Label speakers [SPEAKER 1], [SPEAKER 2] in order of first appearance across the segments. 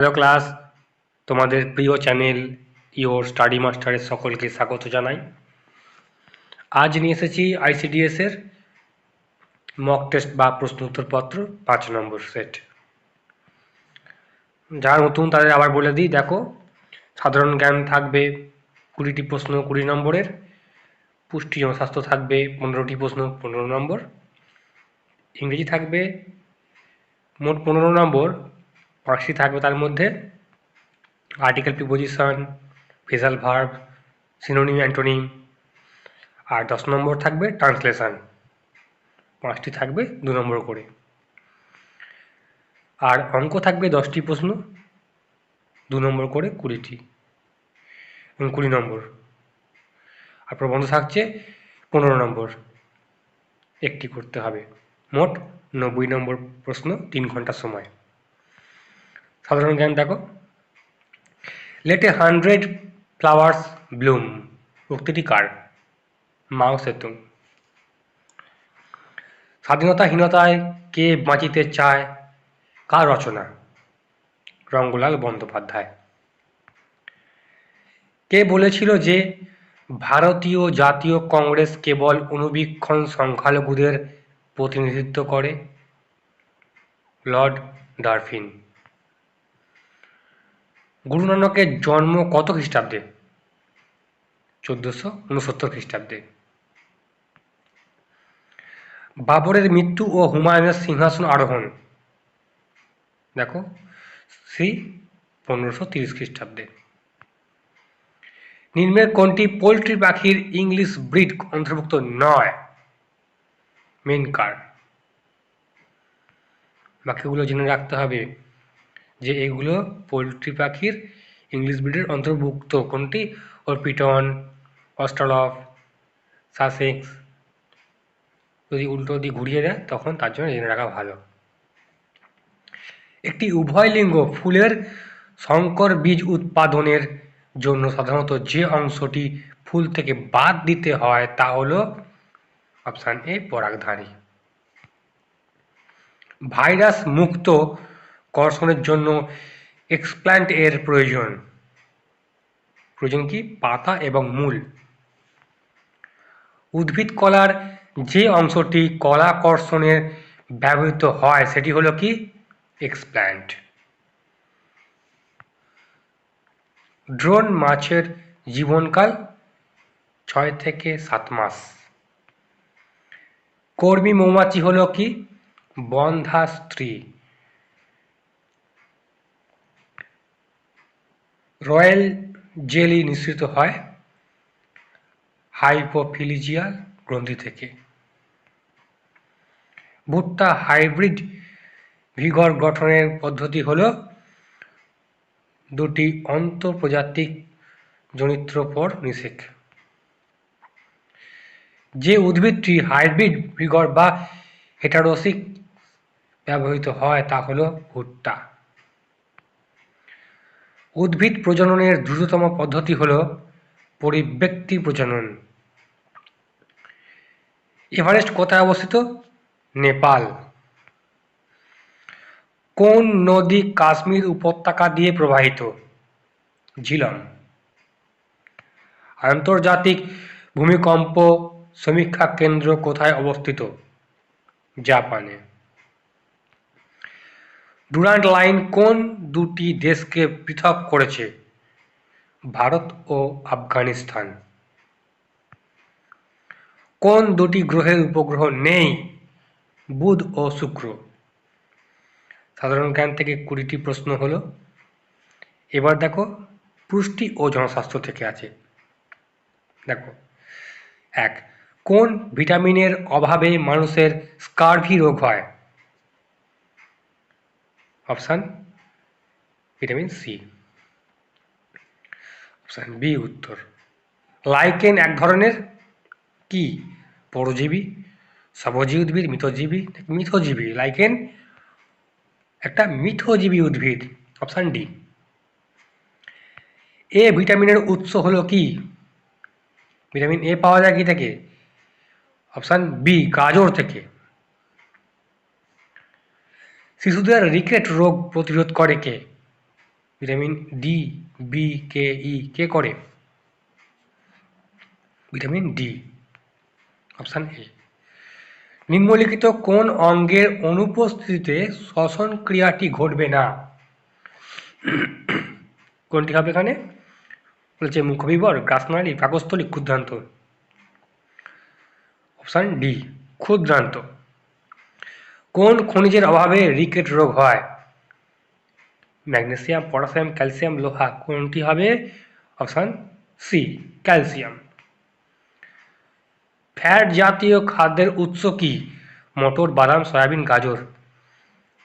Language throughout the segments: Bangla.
[SPEAKER 1] হ্যালো ক্লাস তোমাদের প্রিয় চ্যানেল ইওর স্টাডি মাস্টারের সকলকে স্বাগত জানাই। আজ নিয়ে এসেছি আইসিডিএস এর মক টেস্ট বা প্রশ্ন উত্তরপত্র পাঁচ নম্বর সেট যারা নতুন, তাদের আবার বলে দিই, দেখো, সাধারণ জ্ঞান থাকবে কুড়িটি প্রশ্ন কুড়ি নম্বরের, পুষ্টি জনস্বাস্থ্য থাকবে পনেরোটি প্রশ্ন পনেরো নম্বর, ইংরেজি থাকবে মোট পনেরো নম্বর পাঁচটি থাকবে তার মধ্যে। Article preposition phrasal verb synonym antonym আর দশ নম্বর থাকবে ট্রান্সলেশন পাঁচটি থাকবে দু নম্বর করে। আর অঙ্ক থাকবে দশটি প্রশ্ন, দু নম্বর করে কুড়িটি কুড়ি নম্বর। আর প্রবন্ধ থাকছে পনেরো নম্বর। একটি করতে হবে। মোট নব্বই নম্বর প্রশ্ন তিন ঘণ্টা সময়। সাধারণ জ্ঞান দেখো। Let a hundred flowers bloom উক্তিটি কার? মাও সেতুং। স্বাধীনতাহীনতায় কে বাঁচিতে চায়, কার রচনা? রঙ্গলাল বন্দ্যোপাধ্যায়। কে বলেছিল যে ভারতীয় জাতীয় কংগ্রেস কেবল অনুবীক্ষণ সংখ্যালঘুদের প্রতিনিধিত্ব করে? Lord Dufferin. গুরু নানকের জন্ম কত খ্রিস্টাব্দে? চোদ্দশো উনসত্তর খ্রিস্টাব্দে। বাবরের মৃত্যু ও হুমায়ুনের সিংহাসন আরোহণ। দেখো, সি পনেরোশো তিরিশ খ্রিস্টাব্দে। নিম্নের কোনটি পোলট্রি পাখির ইংলিশ ব্রিড অন্তর্ভুক্ত নয়? মেন কার। বাকিগুলো জেনে রাখতে হবে। যে এগুলো পোলট্রি পাখির ইংলিশ ব্রিডের অন্তর্ভুক্ত। কোনটি? ওর পিটন অস্ট্রালফ, সাসেক্স। যদি উল্টো দিক ঘুরিয়ে দেয়, তখন তার জন্য জেনে রাখা ভালো। একটি উভয় লিঙ্গ ফুলের সংকর বীজ উৎপাদনের জন্য সাধারণত যে অংশটি ফুল থেকে বাদ দিতে হয়, তা হলো অপশান এ, পরাগধারী। ভাইরাস মুক্ত কর্ষণের জন্য এক্সপ্ল্যান্ট এর প্রয়োজন। প্রয়োজন কি? পাতা এবং মূল। উদ্ভিদ কলার যে অংশটি কলা কর্ষণে ব্যবহৃত হয়, সেটি হলো কি? এক্সপ্ল্যান্ট ড্রোন মাছের জীবনকাল ছয় থেকে সাত মাস। কর্মী মৌমাছি হলো কি? বন্ধা রয়্যাল জেলি নিঃসৃত হয় হাইপোফিলিজিয়াল গ্রন্থি থেকে। ভুট্টা হাইব্রিড ভিগর গঠনের পদ্ধতি হলো দুটি অন্তঃপ্রজাতিক জনিত্র পর নিষেক। যে উদ্ভিদটি হাইব্রিড ভিগর বা হেটারোসিক ব্যবহৃত হয় তা হলো ভুট্টা। উদ্ভিদ প্রজননের দ্রুততম পদ্ধতি হল পরিব্যক্তি প্রজনন। এভারেস্ট কোথায় অবস্থিত? নেপাল। কোন নদী কাশ্মীর উপত্যকা দিয়ে প্রবাহিত? ঝিলম। আন্তর্জাতিক ভূমিকম্প সমীক্ষা কেন্দ্র কোথায় অবস্থিত? জাপানে। ডুরান্ট লাইন কোন দুটি দেশকে পৃথক করেছে? ভারত ও আফগানিস্তান। কোন দুটি গ্রহের উপগ্রহ নেই? বুধ ও শুক্র। সাধারণ জ্ঞান থেকে কুড়িটি প্রশ্ন হলো। এবার দেখো, পুষ্টি ও জনস্বাস্থ্য থেকে আছে। দেখো, এক, কোন ভিটামিনের অভাবে মানুষের স্কারভি রোগ হয়? Option vitamin C. Option B উত্তর। লাইকেন এক ধরনের কি? পরজীবী সবজী উদ্ভিদ, মিথজীবী মিথজীবী। লাইকেন একটা মিথজীবী উদ্ভিদ। Option D. এ ভিটামিনের উৎস হলো কি? ভিটামিন এ পাওয়া যায় কি থেকে? অপশান বি, গাজর থেকে। শিশুদের রিকেট রোগ প্রতিরোধ করে কে? Vitamin D B K E কে করে? ভিটামিন ডি অপশান এ নিম্নলিখিত কোন অঙ্গের অনুপস্থিতিতে শ্বসন ক্রিয়াটি ঘটবে না? কোনটি হবে এখানে? বলছে মুখবিবর, গ্রাসনালী, পাকস্থলী, ক্ষুদ্রান্ত। Option D ক্ষুদ্রান্ত। কোন খনিজের অভাবে রিকেট রোগ হয়? ম্যাগনেসিয়াম, পটাশিয়াম, ক্যালসিয়াম, লোহা, কোনটি হবে? Option C, calcium. ফ্যাট জাতীয় খাদ্যের উৎস কি? মটর, বাদাম, সয়াবিন, গাজর।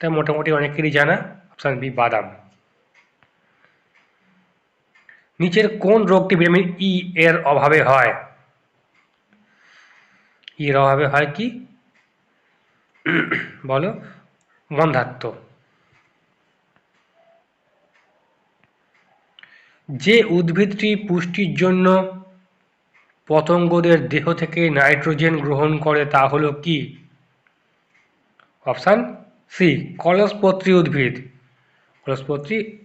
[SPEAKER 1] তা মোটামুটি অনেকেরই জানা। অপশান বি, বাদাম। নিচের কোন রোগটি ভিটামিন ই এর অভাবে হয়? এর অভাবে হয় কি? বলো বন্ধাত্ম যে উদ্ভিদটি পুষ্টির জন্য পতঙ্গদের দেহ থেকে নাইট্রোজেন গ্রহণ করে তা হলো কি? অপশান সি, কলসপত্রী উদ্ভিদ। কলসপত্রী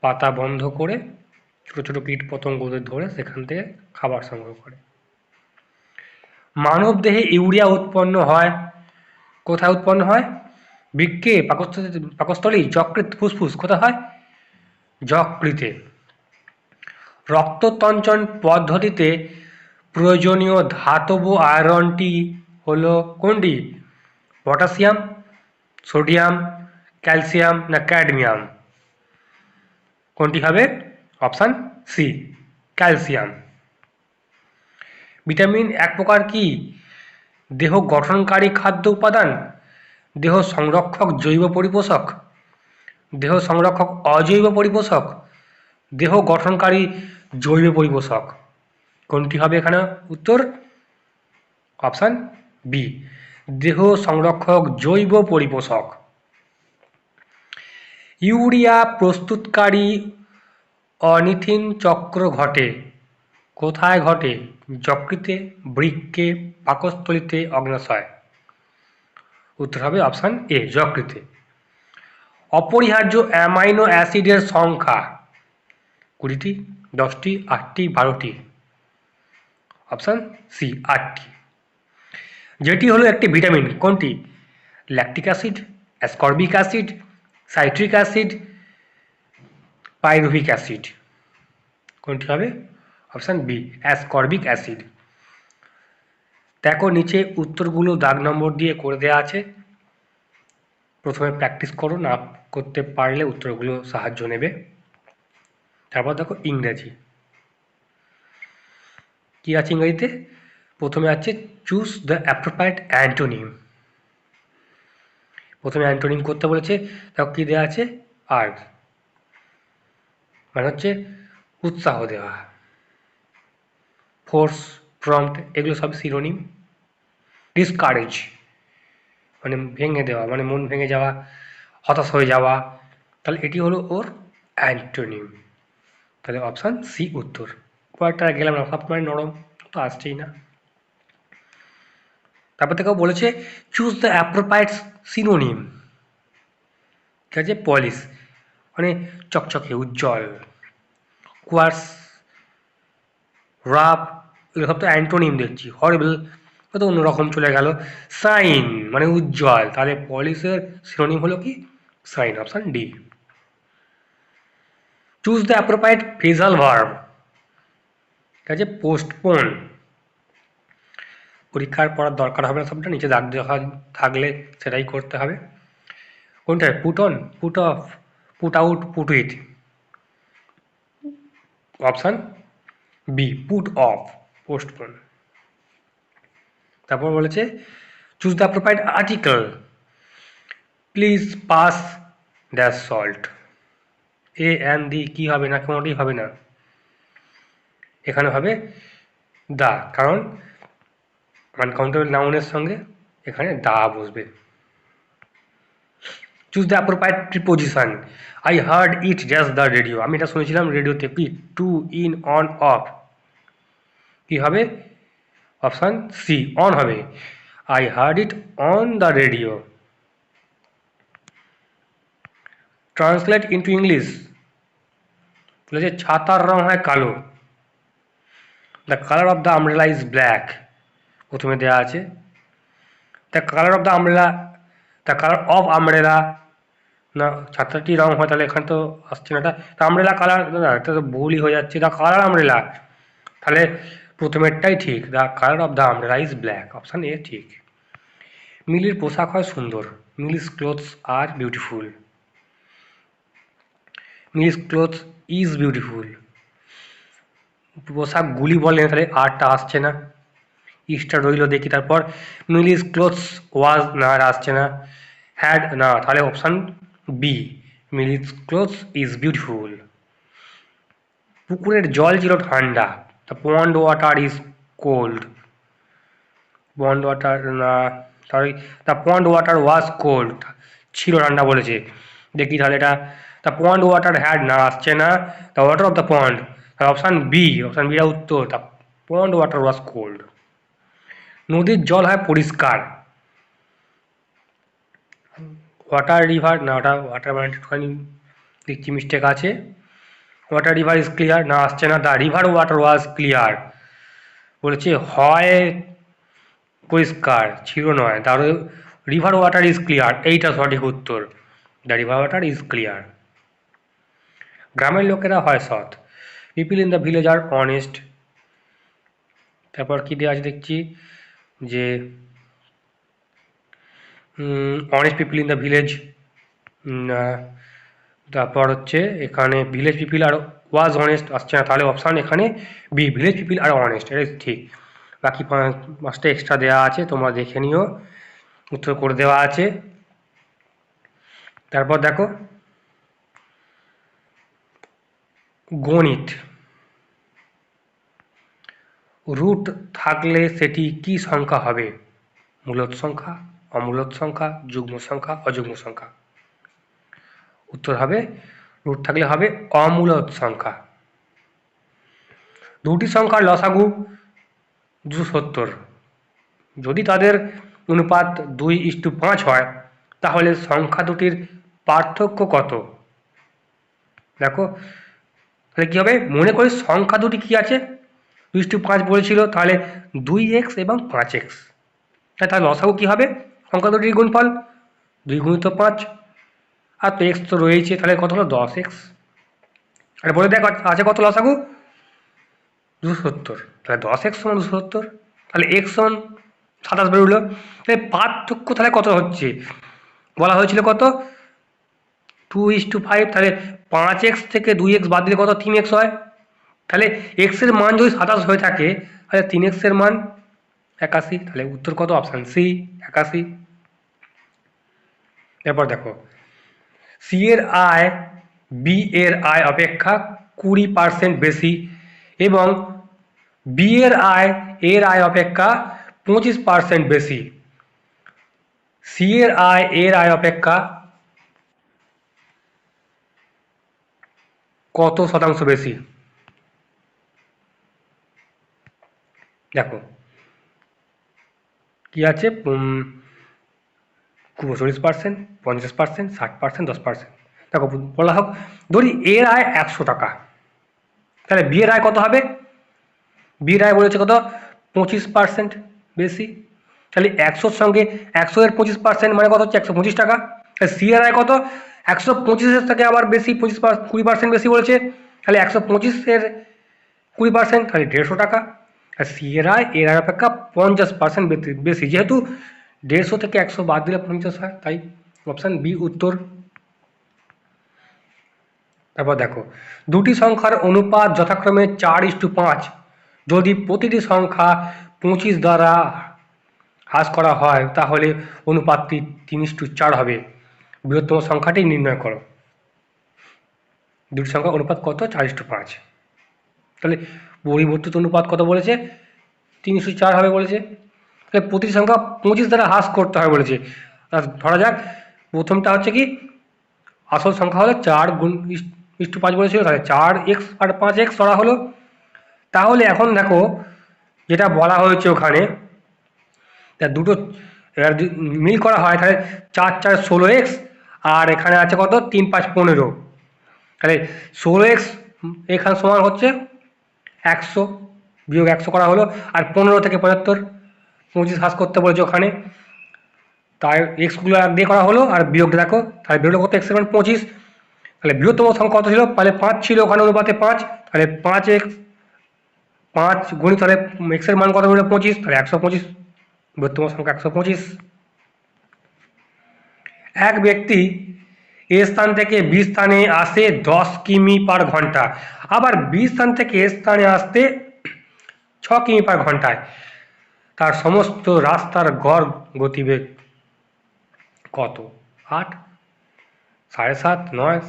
[SPEAKER 1] পাতা বন্ধ করে ছোট ছোট কীট পতঙ্গদের ধরে সেখান থেকে খাবার সংগ্রহ করে। মানব দেহে ইউরিয়া উৎপন্ন হয় কোথায় উৎপন্ন হয়? বৃক্কে পাকস্থলী পাকস্থলী যকৃত ফুসফুস, কোথায় হয়? যকৃতে। রক্ততঞ্চন পদ্ধতিতে প্রয়োজনীয় ধাতব আয়রনটি হলো কোনটি? পটাশিয়াম, সোডিয়াম, ক্যালসিয়াম না ক্যাডমিয়াম? কোনটি হবে? Option C, calcium. ভিটামিন এক প্রকার কি? দেহ গঠনকারী খাদ্য উপাদান, দেহ সংরক্ষক জৈব পরিপোষক, দেহ সংরক্ষক অজৈব পরিপোষক, দেহ গঠনকারী জৈব পরিপোষক। কোনটি হবে এখানে উত্তর? অপশান বি দেহ সংরক্ষক জৈব পরিপোষক। ইউরিয়া প্রস্তুতকারী অনিথিন চক্র ঘটে। কোথায় ঘটে? যকৃতে বৃক্কে পাকস্থলিতে অগ্নাশয়। উত্তর হবে অপশান এ যকৃতে। অপরিহার্য অ্যামাইনো অ্যাসিডের সংখ্যা কুড়িটি, দশটি, আটটি, বারোটি। অপশান সি আটটি। যেটি হলো একটি ভিটামিন কোনটি? Lactic acid ascorbic acid citric acid pyruvic acid কোনটি হবে? Option B, ascorbic acid. দেখো নিচে উত্তরগুলো দাগ নম্বর দিয়ে করে দেওয়া আছে। প্রথমে প্র্যাকটিস করো, না করতে পারলে উত্তরগুলো সাহায্য নেবে। তারপর দেখো ইংরেজি। কি আছে ইংরেজিতে? প্রথমে আছে চুজ দ্য অ্যাপ্রোপ্রাইট অ্যান্টোনিম। প্রথমে অ্যান্টোনিম করতে বলেছে, দেখো কী দেওয়া আছে? আর মানে হচ্ছে উৎসাহ দেওয়া। ফোর্স প্রম্পট এগুলো সব সিরোনিম ডিসকারেজ মানে ভেঙে দেওয়া মানে মন ভেঙে যাওয়া, হতাশ হয়ে যাওয়া। তাহলে এটি হলো ওর অ্যান্টোনিম তাহলে অপশান সি উত্তর। কয়েকটা গেলাম না মানে নরম, তো আসছেই না। তারপর থেকেও বলেছে চুজ দ্য অ্যাপ্রোপ্রাইট সিনোনিম ঠিক আছে? পলিশ মানে চকচকে, উজ্জ্বল। কোয়ার্স রাফ এগুলো সব তো অ্যান্টোনিম দেখছি হরিবল তো অন্যরকম চলে গেল। সাইন মানে উজ্জ্বল, তাহলে পলিশের সিনোনিম হলো কি? Shine option D choose the appropriate phrasal verb ঠিক আছে পোস্টপোন পরীক্ষার পড়ার দরকার হবে না সবটা, নিচে দাগ দেখা থাকলে সেটাই করতে হবে। কোনটা? Put on put off put out put with option B put off postpone তারপর বলেছে choose the appropriate article please pass the salt a an the কী হবে না কোনোটাই হবে না। এখানে হবে দা, কারণ মানে আনকাউন্টেবল নাউনের সঙ্গে এখানে দা বসবে। Choose the appropriate preposition I heard it just the radio আমি এটা শুনেছিলাম রেডিওতে কি টু ইন অন অফ কী হবে? অপশান সি অন হবে। I heard it on the radio translate into English বলেছে ছাতার রং হয় কালো। The colour of the umbrella is black প্রথমে দেওয়া আছে। The colour of the umbrella the colour of umbrella না ছাতাটি রং হয় তাহলে এখানে তো আসছে না। এটা আমব্রেলা কালার না এটা তো ভুলই হয়ে যাচ্ছে। দ্য কালার আমব্রেলা তাহলে প্রথমেরটাই ঠিক। The colour of the umbrella is black option A ঠিক। মিলির পোশাক হয় সুন্দর। Milly's clothes are beautiful Milly's clothes is beautiful পোশাক পোশাকগুলি বলেন তাহলে আরটা আসছে না। ইস্টার রইল দেখি তারপর। মিলিস ক্লোথস ওয়াজ না, আর আসছে না। হ্যাড না, তাহলে option B Milly's clothes is beautiful পুকুরের জল ছিল ঠান্ডা। The pond water is cold pond water না sorry the pond water was cold ছিল ঠান্ডা বলেছে। দেখি তাহলে এটা দ্য পন্ড ওয়াটার হ্যাড না, আসছে না। The water of the pond তাহলে অপশান বি অপশান বিটা উত্তর। The pond water was cold নদীর জল হয় পরিষ্কার। ওয়াটার রিভার না, ওটা ওয়াটার মানে একটুখানি দেখছি মিস্টেক আছে ওয়াটার রিভার ইজ ক্লিয়ার না, আসছে না। The river water was clear বলেছে, হয় পরিষ্কার ছিল নয় তার রিভার ওয়াটার ইজ ক্লিয়ার এইটা সঠিক উত্তর। The river water is clear গ্রামের লোকেরা হয় সৎ। People in the village are honest তারপর কী দেওয়া আছে দেখছি যে honest people in the village তারপর হচ্ছে এখানে village people are was honest আসছে না, তাহলে অপশান এখানে B village people are honest এটা ঠিক। বাকি পাঁচ- পাঁচটা এক্সট্রা দেওয়া আছে, তোমরা দেখে নিও, উত্তর করে দেওয়া আছে। তারপর দেখো, গণিত। রুট থাকলে সেটি কি সংখ্যা হবে? মূলত সংখ্যা? অমূলত সংখ্যা, যুগ্ম সংখ্যা, অযুগ্ম সংখ্যা। উত্তর হবে রুট থাকলে হবে অমূলত সংখ্যা। দুটি সংখ্যার লসাগু দুশো সত্তর যদি তাদের অনুপাত দুই ইস্টু পাঁচ হয়, তাহলে সংখ্যা দুটির পার্থক্য কত? দেখো, তাহলে কী হবে? মনে করি সংখ্যা দুটি কী আছে? দুই ইস্টু পাঁচ বলেছিল, তাহলে দুই এক্স এবং পাঁচ এক্স। তাহলে লসাগু কী হবে? সংখ্যা দুটির গুণফল দুই গুণিত পাঁচ আর তো এক্স তো রয়েছে তাহলে কত হলো দশ এক্স আর বলে দেখ আছে কত লসাগু দুশো সত্তর তাহলে দশ এক্স সমান দুশো সত্তর তাহলে এক্স সমান সাতাশ বেরোলো তাহলে পার্থক্য তাহলে কত হচ্ছে বলা হয়েছিল কত টু ইস টু ফাইভ তাহলে পাঁচ এক্স থেকে দুই এক্স বাদ দিলে কত তিন এক্স হয় তাহলে এক্সের মান যদি সাতাশ হয়ে থাকে তাহলে তিন এক্সের মান একাশি তাহলে উত্তর কত অপশান সি একাশি এরপর দেখো সি এর আয় বি এর আয় অপেক্ষা কুড়ি পার্সেন্ট বেশি এবং বি এর আয় এর আয় অপেক্ষা পঁচিশ পার্সেন্ট বেশি। সি এর আয় এর আয় অপেক্ষা কত শতাংশ বেশি? দেখো, কি আছে? চল্লিশ পার্সেন্ট পঞ্চাশ পার্সেন্ট ষাট পার্সেন্ট দশ পার্সেন্ট দেখো, বলা হোক, ধরি এর আয় একশো টাকা। তাহলে বিয়ের আয় কত হবে? বিয়ের আয় বলেছে কত? পঁচিশ পার্সেন্ট বেশি। তাহলে একশোর সঙ্গে একশো এর পঁচিশ পার্সেন্ট মানে কত হচ্ছে? একশো পঁচিশ টাকা। সি এর আয় কত? একশো পঁচিশের থেকে আবার বেশি, পঁচিশ কুড়ি পার্সেন্ট বেশি বলেছে। তাহলে একশো পঁচিশের কুড়ি পার্সেন্ট তাহলে দেড়শো টাকা। আর সি এর আয় এর আয় অপেক্ষা পঞ্চাশ পার্সেন্ট বেশি। যেহেতু দেড়শো থেকে একশো বাদ দিলে পঞ্চাশ হয়। তাই অপশান বি উত্তর। তারপর দেখো, দুটি সংখ্যার অনুপাত যথাক্রমে চার ইস্টু পাঁচ। যদি প্রতিটি সংখ্যা পঁচিশ দ্বারা হ্রাস করা হয়, তাহলে অনুপাতটি তিন ইস্টু চার হবে। বৃহত্তম সংখ্যাটি নির্ণয় করো। দুটি সংখ্যার অনুপাত কত? চার ইস্টু পাঁচ। তাহলে পরিবর্তিত অনুপাত কত বলেছে? তিন ইস্টু চার হবে বলেছে। তাহলে প্রতিটি সংখ্যা পঁচিশ দ্বারা হ্রাস করতে হয় বলেছে। ধরা যাক, প্রথমটা হচ্ছে কি, আসল সংখ্যা হলো চার গুণ ইস্টু পাঁচ বলেছিল, তাহলে চার এক্স আর পাঁচ এক্স ধরা হলো। তাহলে এখন দেখো, যেটা বলা হয়েছে ওখানে, তা দুটো মিল করা হয়, তাহলে চার চার ষোলো এক্স, আর এখানে আছে কত? তিন, পাঁচ, পনেরো। তাহলে ষোলো এক্স এখানে সমান হচ্ছে একশো, বিয়োগ একশো করা হলো, আর পনেরো থেকে পঁচাত্তর। পঁচিশ হ্রাস করতে বলেছে ওখানে। তাই এক্সগুলো এক দিয়ে করা হলো, আর বিয়োগটা দেখো, তাহলে বেরোলো কত? এক্সের মান পঁচিশ। তাহলে বৃহত্তম সংখ্যা কত ছিল? তাহলে পাঁচ ছিল ওখানে অনুপাতে পাঁচ। তাহলে পাঁচ এক্স পাঁচ গুণিত, তাহলে এক্সের মান কত বেরোলো পঁচিশ। তাহলে একশো পঁচিশ। বৃহত্তম সংখ্যা একশো পঁচিশ। এক ব্যক্তি এ স্থান থেকে বি স্থানে আসে দশ কিমি পার ঘণ্টা। আবার বি স্থান থেকে এ স্থানে আসতে ছ কিমি পার ঘন্টায়। তার সমস্ত রাস্তার গড় গতিবেগ কত? আট? সাড়ে সাত? নয়?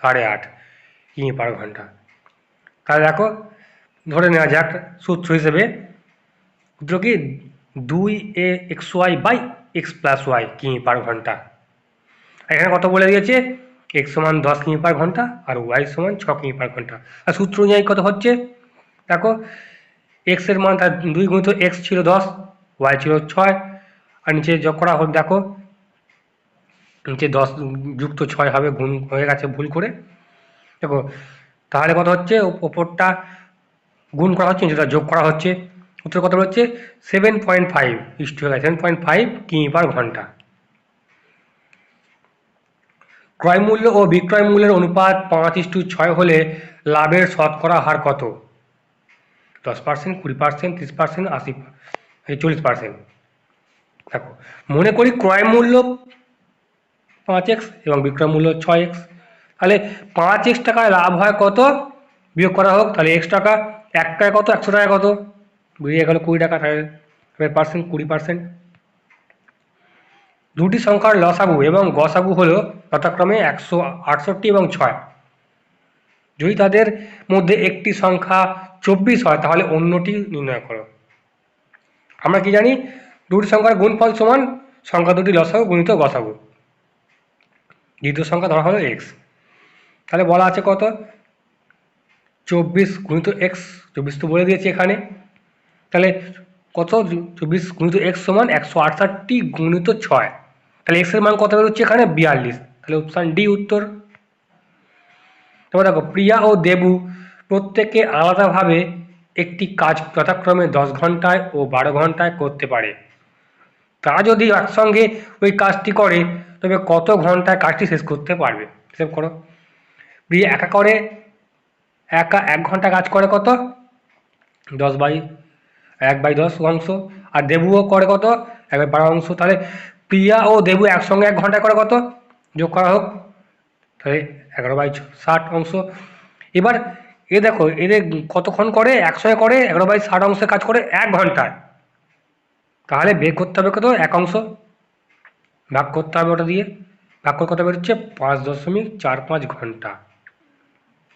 [SPEAKER 1] সাড়ে আট কিমি পার ঘণ্টা। তাহলে দেখো, ধরে নেওয়া যাক সূত্র হিসেবে। কি? দুই এ x y by x plus y কিমি পার ঘণ্টা। এখানে কত বলে দিয়েছে? এক্স সমান দশ কিমি পার ঘণ্টা আর ওয়াই সমান ছ কিমি পার ঘণ্টা। আর সূত্র অনুযায়ী কত হচ্ছে? দেখো এক্সের মান তার দুই গুণিত এক্স ছিল দশ ওয়াই ছিল ছয়, আর নিচে যোগ করা হোক দেখো, নিচে দশ যুক্ত ছয় হবে, গুণ হয়ে গেছে ভুল করে। দেখো, তাহলে কত হচ্ছে? ওপ- ওপরটা গুণ করা হচ্ছে নিচেটা যোগ করা হচ্ছে। উত্তর কত হচ্ছে? সেভেন পয়েন্ট ফাইভ ইস্ট হয়ে গেছে। সেভেন পয়েন্ট ফাইভ কিমি পার ঘণ্টা। ক্রয় মূল্য ও বিক্রয় মূল্যের অনুপাত পাঁচ ইস্টু ছয় হলে লাভের শতকরা হার কত? দশ পার্সেন্ট কুড়ি পার্সেন্ট তিরিশ পার্সেন্ট আশি চল্লিশ পার্সেন্ট দেখো, মনে করি ক্রয় মূল্য পাঁচ এক্স এবং বিক্রয় মূল্য ছয় এক্স। তাহলে পাঁচ এক্স টাকায় লাভ হয় কত? বিয়োগ করা হোক, তাহলে এক্স টাকা এক কত? একশো টাকা কত? বেরিয়ে গেল কুড়ি টাকা, তাহলে পার্সেন্ট কুড়ি পার্সেন্ট দুটি সংখ্যার লসাগু এবং গসাগু হল যথাক্রমে একশো আটষট্টি এবং ছয়। যদি তাদের মধ্যে একটি সংখ্যা চব্বিশ হয়, তাহলে অন্যটি নির্ণয় করো। আমরা কি জানি? দুটি সংখ্যার গুণফল সমান, সংখ্যা দুটি লসাগু গুণিত গসাগু দ্বিতীয় সংখ্যা ধরা হলো এক্স তাহলে বলা আছে কত? চব্বিশ গুণিত এক্স চব্বিশ তো বলে দিয়েছি এখানে। তাহলে কত? চব্বিশ গুণিত এক্স সমান একশো আটষট্টি গুণিত ছয়। তাহলে এক্সের মান কত বেরোচ্ছে এখানে? বিয়াল্লিশ। তাহলে অপশান ডি উত্তর। তারপর দেখো, প্রিয়া ও দেবু প্রত্যেকে আলাদাভাবে একটি কাজ যথাক্রমে দশ ঘন্টায় ও বারো ঘন্টায় করতে পারে। তারা যদি একসঙ্গে ওই কাজটি করে, তবে কত ঘন্টায় কাজটি শেষ করতে পারবে? হিসেব করো। প্রিয়া একা করে, একা এক ঘণ্টা কাজ করে কত? দশ বাই এক বাই দশ অংশ। আর দেবুও করে কত? এক বাই বারো অংশ। তাহলে প্রিয়া ও দেবু একসঙ্গে এক ঘন্টায় করে কত? যোগ করা হোক। তাহলে এগারো বাই ষাট অংশ। এবার এ দেখো এদের কতক্ষণ করে? একশোয় করে, এগারো বাই ষাট অংশে কাজ করে এক ঘন্টায়। তাহলে বের করতে হবে কত? এক অংশ। ভাগ করতে হবে ওটা দিয়ে। ভাগ করে কত বেরোচ্ছে? পাঁচ দশমিক চার পাঁচ ঘণ্টা।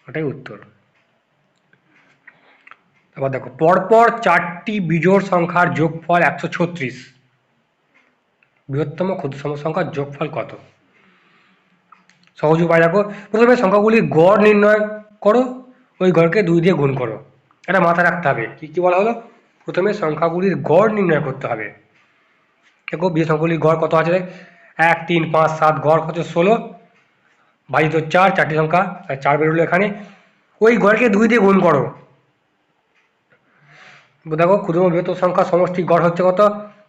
[SPEAKER 1] ওটাই উত্তর। এবার দেখো, পরপর চারটি বিজোড় সংখ্যার যোগফল একশো ছত্রিশ। বৃহত্তম ক্ষুদ্রতম সংখ্যার যোগফল কত? সহজ উপায় দেখো। প্রথমে সংখ্যাগুলির গড় নির্ণয় করো। ওই গড়কে দুই দিয়ে গুণ করো। এটা মাথায় রাখতে হবে। কী কী বলা হলো? প্রথমে সংখ্যাগুলির গড় নির্ণয় করতে হবে। দেখো বিয়ে সংখ্যাগুলির গড় কত আছে? এক, তিন, পাঁচ, সাত, গড় কত ষোলো ভাজিত চার, চারটি সংখ্যা চার বেরোলো এখানে। ওই গড়কে দুই দিয়ে গুণ করো। দেখো ক্ষুদ্র বৃহত্তর সংখ্যা সমষ্টি গড় হচ্ছে কত?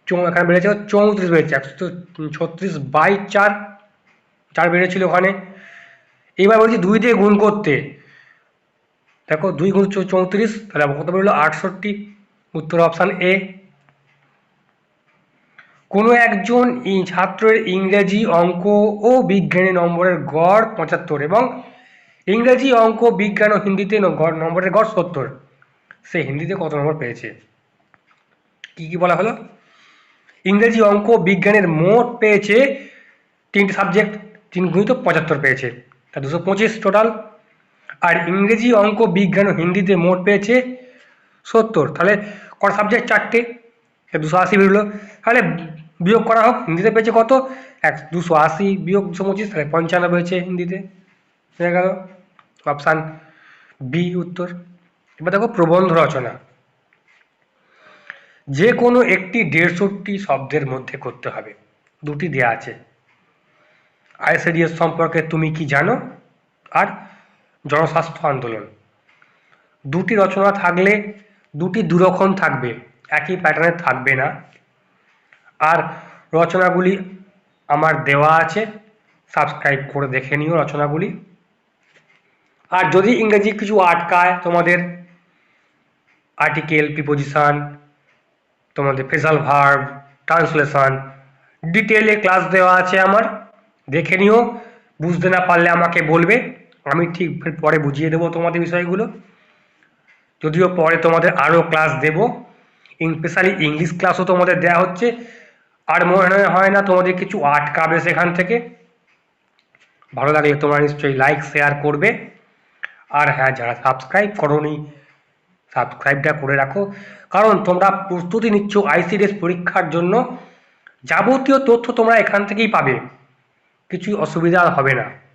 [SPEAKER 1] চৌ এখানে বেড়েছে চৌত্রিশ বেড়েছে, একশো ছত্রিশ বাই চার চার বেড়েছিল ওখানে। এবার বলছি দুই দিয়ে গুণ করতে। দেখো দুই গুণ চৌত্রিশ, তাহলে কত বেরোলো? আটষট্টি। উত্তর অপশান এ কোনো একজন ছাত্রের ইংরেজি অঙ্ক ও বিজ্ঞানী নম্বরের গড় পঁচাত্তর এবং ইংরেজি অঙ্ক, বিজ্ঞান ও হিন্দিতে নম্বরের গড় সত্তর। সে হিন্দিতে কত নম্বর পেয়েছে? কি কি বলা হলো? ইংরেজি অঙ্ক, বিজ্ঞানের মোট পেয়েছে তিনটে সাবজেক্ট তিন গুণিত পঁচাত্তর পেয়েছে। তা দুশো পঁচিশ টোটাল আর ইংরেজি অঙ্ক, বিজ্ঞান ও হিন্দিতে মোট পেয়েছে সত্তর। তাহলে কটা সাবজেক্ট চারটে? দুশো আশি বেরোলো। তাহলে বিয়োগ করা হোক, হিন্দিতে পেয়েছে কত? এক, দুশো আশি, বিয়োগ দুশো পঁচিশ, তাহলে পঞ্চানব্বই হয়েছে হিন্দিতে। হয়ে গেল। অপশান বি উত্তর। এবার দেখো প্রবন্ধ রচনা। যে কোনো একটি দেড়শোটি শব্দের মধ্যে করতে হবে। দুটি দেয়া আছে। আইসিডিএস সম্পর্কে তুমি কি জানো? আর জনস্বাস্থ্য আন্দোলন। দুটি রচনা থাকলে দুটি দুরকম থাকবে, একই প্যাটার্নে থাকবে না। আর রচনাগুলি আমার দেওয়া আছে সাবস্ক্রাইব করে দেখে নিও রচনাগুলি। আর যদি ইংরেজি কিছু আটকায় তোমাদের আর্টিকেল প্রিপোজিশন তোমাদের ফেসাল ভার্ব ট্রান্সলেশন ডিটেলে ক্লাস দেওয়া আছে আমার, দেখে নিও, বুঝতে না পারলে আমাকে বলবে। আমি ঠিক পরে বুঝিয়ে দেবো তোমাদের বিষয়গুলো। যদিও পরে তোমাদের আরও ক্লাস দেব। স্পেশালি ইংলিশ ক্লাসও তোমাদের দেওয়া হচ্ছে। আর মনে হয় না তোমাদের কিছু আটকাবে সেখান থেকে। ভালো লাগলে তোমরা নিশ্চয়ই লাইক শেয়ার করবে। আর হ্যাঁ যারা সাবস্ক্রাইব করোনি সাবস্ক্রাইবটা করে রাখো। কারণ তোমরা প্রস্তুতি নিচ্ছ আইসিডিএস পরীক্ষার জন্য। যাবতীয় তথ্য তোমরা এখান থেকেই পাবে। কিছু অসুবিধা হবে না।